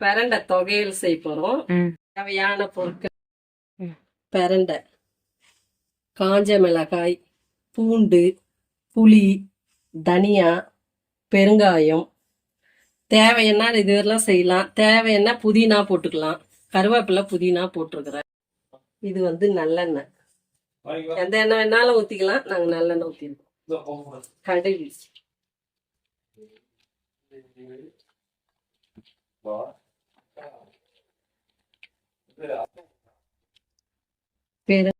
பிரண்டை தொகையல் செய்ய போறோம் தேவையான பொருட்கள். பிரண்டை. காஞ்ச மிளகாய் பூண்டு புளி தனியா பெருங்காயம். தேவைன்னா இது எல்லாம் செய்யலாம். தேவைன்னா புதினா போட்டுக்கலாம். கருவேப்பிலை புதினா போட்டிருக்கிறேன். இது வந்து நல்லெண்ணெய். எந்த எண்ணெய் வேணாலும் ஊத்திக்கலாம். நாங்க நல்லெண்ணெய் ஊத்திருக்கோம். கடுகு. பெரு?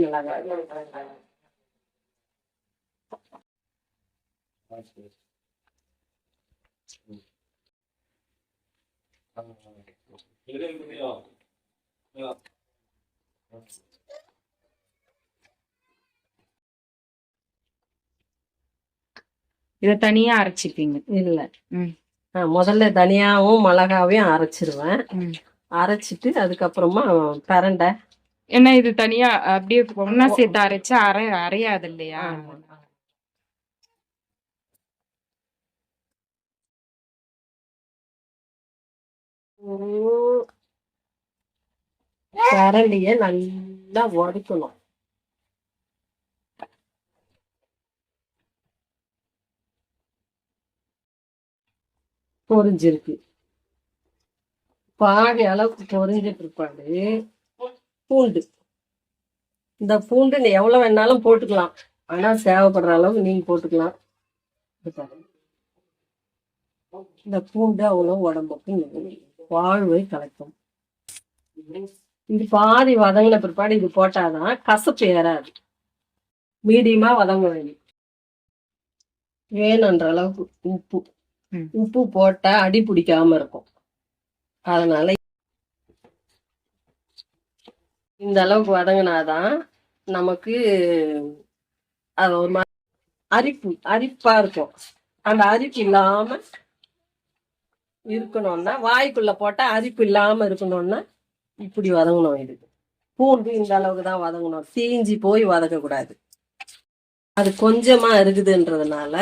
மிளகாய் இத தனியா அரைச்சிப்பீங்க. இல்ல. ம். முதல்ல தனியாவும் மிளகாவையும் அரைச்சிருவேன். அரைச்சிட்டு அதுக்கப்புறமா பிரண்டை. ஏன்னா இது தனியா? அப்படியே ஒன்னா சேர்த்து அரைச்சா அரை அரையாது இல்லையா கரண்டிய நல்லா உடைக்கணும் பொறிஞ்சிருக்கு. பாதி அளவுக்கு பொரிஞ்ச பிற்பாடு பூண்டு. இந்த பூண்டு நீ எவ்வளவு வேணாலும் போட்டுக்கலாம். ஆனா தேவைப்படுற அளவுக்கு நீங்க போட்டுக்கலாம். இந்த பூண்டு அவ்வளவு உடம்புக்கு வாழ்வை கலைக்கும். இது பாதி வதங்கின பிற்பாடு இது போட்டாதான் கசப்பு ஏறாது. மீடியமா வதங்க வேணும் வேணுன்ற அளவுக்கு உப்பு. உப்பு போட்டா அடி பிடிக்காம இருக்கும். அதனால இந்த அளவுக்கு வதங்கினாதான் நமக்கு அது ஒரு மாதிரி அரிப்பு அரிப்பா இருக்கும். அந்த அரிப்பு இல்லாம இருக்கணும்னா வாய்க்குள்ள போட்டா அரிப்பு இல்லாம இருக்கணும்னா இப்படி வதங்கணும் இது. பூண்டு இந்த அளவுக்கு தான் வதங்கணும். தீஞ்சி போய் வதக்க கூடாது அது கொஞ்சமா இருக்குதுன்றதுனால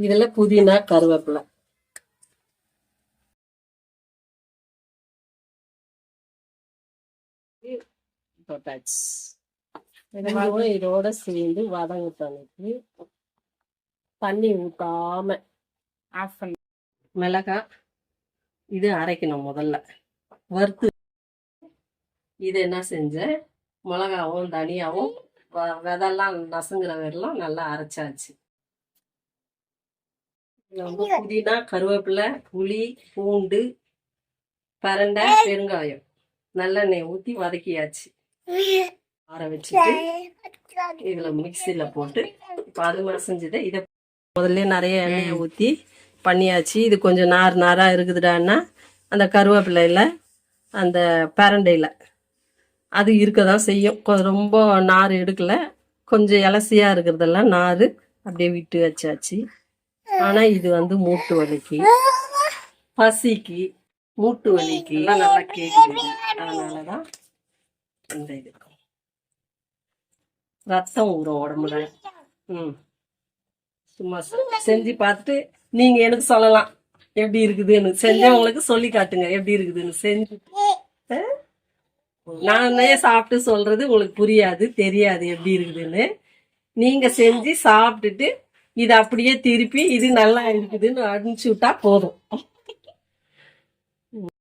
இதுல புதினா கருவேப்பிலை. ரெண்டும் இதோட சேர்ந்து வதங்கத்தனுக்கு தண்ணி ஊத்தாம ஆஃப் பண்ணி மிளகாய் இது அரைக்கணும் முதல்ல. வறுத்து இது என்ன செஞ்சேன் மிளகாவும் தனியாவும் விதெல்லாம் நசுங்குற வரலாம் நல்லா அரைச்சாச்சு. இதுல வந்து புதினா கருவேப்பிலை புளி பூண்டு பரண்டை பெருங்காயம். நல்லெண்ணெய் ஊத்தி வதக்கியாச்சு. ஆற வச்சுட்டு இதுல மிக்சியில போட்டு இப்போ அது மசஞ்சதை இதை முதல்ல நிறைய எண்ணெயை ஊத்தி பண்ணியாச்சு. இது கொஞ்சம் நார் நாரா இருக்குதுடான்னா அந்த கருவேப்பிலையில அந்த பரண்டையில. அது இருக்க தான் செய்யும் ரொம்ப நார் எடுக்கல. கொஞ்சம் இலசியா இருக்கிறதெல்லாம் நார் அப்படியே விட்டு வச்சாச்சு. ஆனா இது வந்து மூட்டு வலிக்கு. பசிக்கு. மூட்டு வலிக்கு. எல்லாம் நல்லா கேக்குது. அதனாலதான் இந்த இது ரத்தம் ஊறும் உடம்புல. ம். சும்மா செஞ்சு பார்த்துட்டு நீங்க எனக்கு சொல்லலாம். எப்படி இருக்குதுன்னு செஞ்சவங்களுக்கு சொல்லி காட்டுங்க. எப்படி இருக்குதுன்னு செஞ்சு? நானே சாப்பிட்டு சொல்றது உங்களுக்கு புரியாது தெரியாது எப்படி இருக்குதுன்னு. நீங்க செஞ்சு சாப்பிட்டுட்டு இது அப்படியே திருப்பி இது நல்லா இருக்குதுன்னு அனுப்பிச்சு விட்டா போதும்.